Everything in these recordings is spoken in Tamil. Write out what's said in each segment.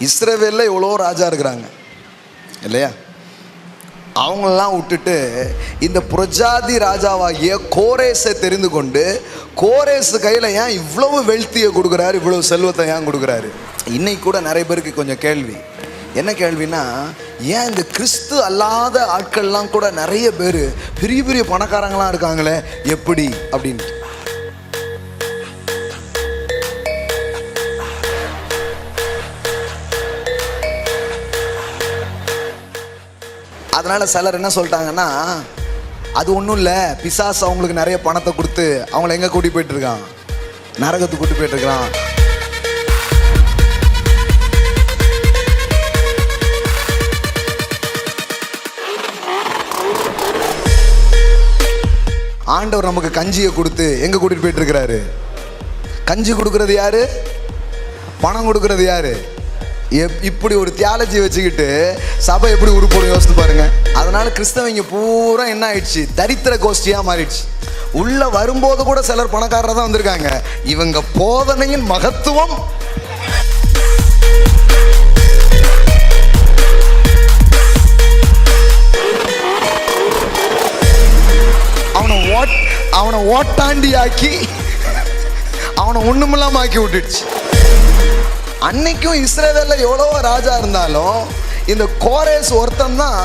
இஸ்ரேவேலில் எவ்வளோ ராஜா இருக்கிறாங்க. இல்லையா? அவங்களெல்லாம் விட்டுட்டு இந்த புரஜாதி ராஜாவாகிய கோரேஸை தெரிந்து கொண்டு கோரேஸ் கையில் ஏன் இவ்வளவு வெல்த்தியை கொடுக்குறாரு இவ்வளவு செல்வத்தை ஏன் கொடுக்குறாரு? இன்னைக்கு கூட நிறைய பேருக்கு கொஞ்சம் கேள்வி. என்ன கேள்வினா ஏன் இந்த கிறிஸ்து அல்லாத ஆட்கள்லாம் கூட நிறைய பேர் பெரிய பெரிய பணக்காரங்களாம் இருக்காங்களே எப்படி? அப்படின்ட்டு அதனால் சிலர் என்ன சொல்லிட்டாங்கன்னா அது ஒன்றும் இல்லை. பிசாஸ் அவங்களுக்கு நிறைய பணத்தை கொடுத்து அவங்கள எங்கே கூட்டி போயிட்டுருக்கான் நரகத்துக்கு கூட்டி போயிட்டுருக்கான் ஆண்டவர் நமக்கு கஞ்சியை கொடுத்து எங்கே கூட்டிகிட்டு போயிட்டுருக்கிறாரு கஞ்சி கொடுக்குறது யாரு? பணம் கொடுக்குறது யாரு? இப்படி ஒரு தியாலஜி வச்சுக்கிட்டு சபை எப்படி உருப்படும் யோசித்து பாருங்க. அதனால கிறிஸ்தவங்க பூரா என்ன ஆயிடுச்சு? தரித்திர கோஷ்டியா மாறிடுச்சு. உள்ள வரும்போது கூட சிலர் பணக்காரர் தான் வந்திருக்காங்க. இவங்க போதனையின் மகத்துவம். அவனை ஓட் அவனை ஓட்டாண்டி ஆக்கி அவனை ஒண்ணுமில்லாம ஆக்கி விட்டுடுச்சு. அன்னைக்கும் இஸ்ரேவேலில் எவ்வளவோ ராஜா இருந்தாலும் இந்த கோரேஸ் ஒருத்தன் தான்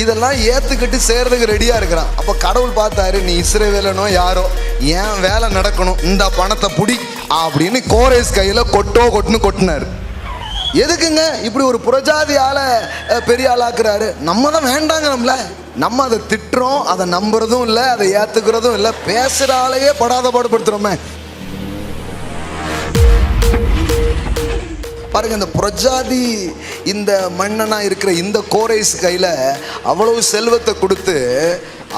இதெல்லாம் ஏத்துக்கிட்டு சேர்றதுக்கு ரெடியா இருக்கிறான். அப்ப கடவுள் பார்த்தாரு நீ இஸ்ரேவேலனோ யாரோ ஏன் வேலை நடக்கணும்? இந்த பணத்தை புடி அப்படின்னு கோரேஸ் கையில கொட்டோ கொட்டுன்னு கொட்டினாரு. எதுக்குங்க இப்படி ஒரு புரஜாதி ஆளை பெரிய ஆளாக்குறாரு? நம்ம தான் வேண்டாங்க நம்மள நம்ம அதை திட்டுறோம் அதை நம்புறதும் இல்லை அதை ஏத்துக்கிறதும் இல்லை பேசுற ஆளையே படாத பாடுபடுத்துறோமே பாருங்க இந்த புரஜாதி இந்த மன்னனா இருக்கிற இந்த கோரேஸ் கையில அவ்வளவு செல்வத்தை கொடுத்து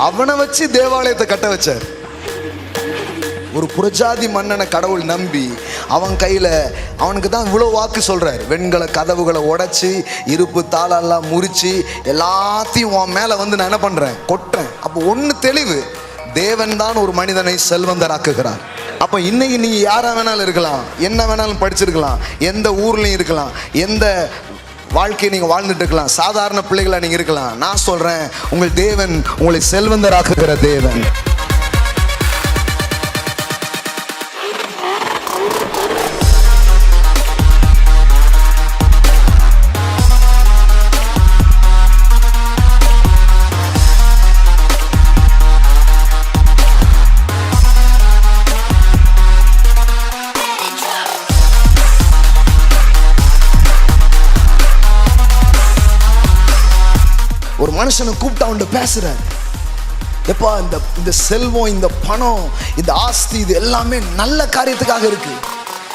அவனை வச்சு தேவாலயத்தை கட்ட வச்சார். ஒரு புரஜாதி மன்னனை கடவுள் நம்பி அவன் கையில் அவனுக்கு தான் இவ்வளோ வாக்கு சொல்கிறார் வெண்கல கதவுகளை உடச்சி இருப்பு தாளெல்லாம் முறித்து எல்லாத்தையும் உன் மேலே வந்து நான் என்ன பண்ணுறேன் கொட்டுறேன். அப்போ ஒன்று தெளிவு தேவன் தான் ஒரு மனிதனை செல்வந்தராக்குகிறார். அப்போ இன்னைக்கு நீங்கள் யாராக வேணாலும் இருக்கலாம். என்ன வேணாலும் படிச்சிருக்கலாம். எந்த ஊர்லேயும் இருக்கலாம். எந்த வாழ்க்கையை நீங்கள் வாழ்ந்துட்டு இருக்கலாம். சாதாரண பிள்ளைகளாக நீங்கள் இருக்கலாம். நான் சொல்கிறேன் உங்கள் தேவன் உங்களை செல்வந்தராக்குகிற தேவன். ஒரு மனுஷனை கூப்பிட்டு அவன்கிட்ட பேசுறாரு. எப்பா இந்த இந்த செல்வம் இந்த பணம் இந்த ஆஸ்தி இது எல்லாமே நல்ல காரியத்துக்காக இருக்கு.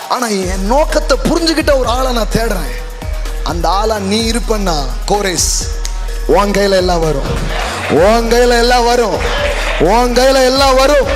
ஆனா என் நோக்கத்தை புரிஞ்சுக்கிட்ட ஒரு ஆளை நான் தேடுறேன். அந்த ஆளா நீ இருப்பண்ணா கோரேஸ் உன் கையில எல்லாம் வரும். உன் கையில எல்லாம் வரும். உன் கையில எல்லாம் வரும்.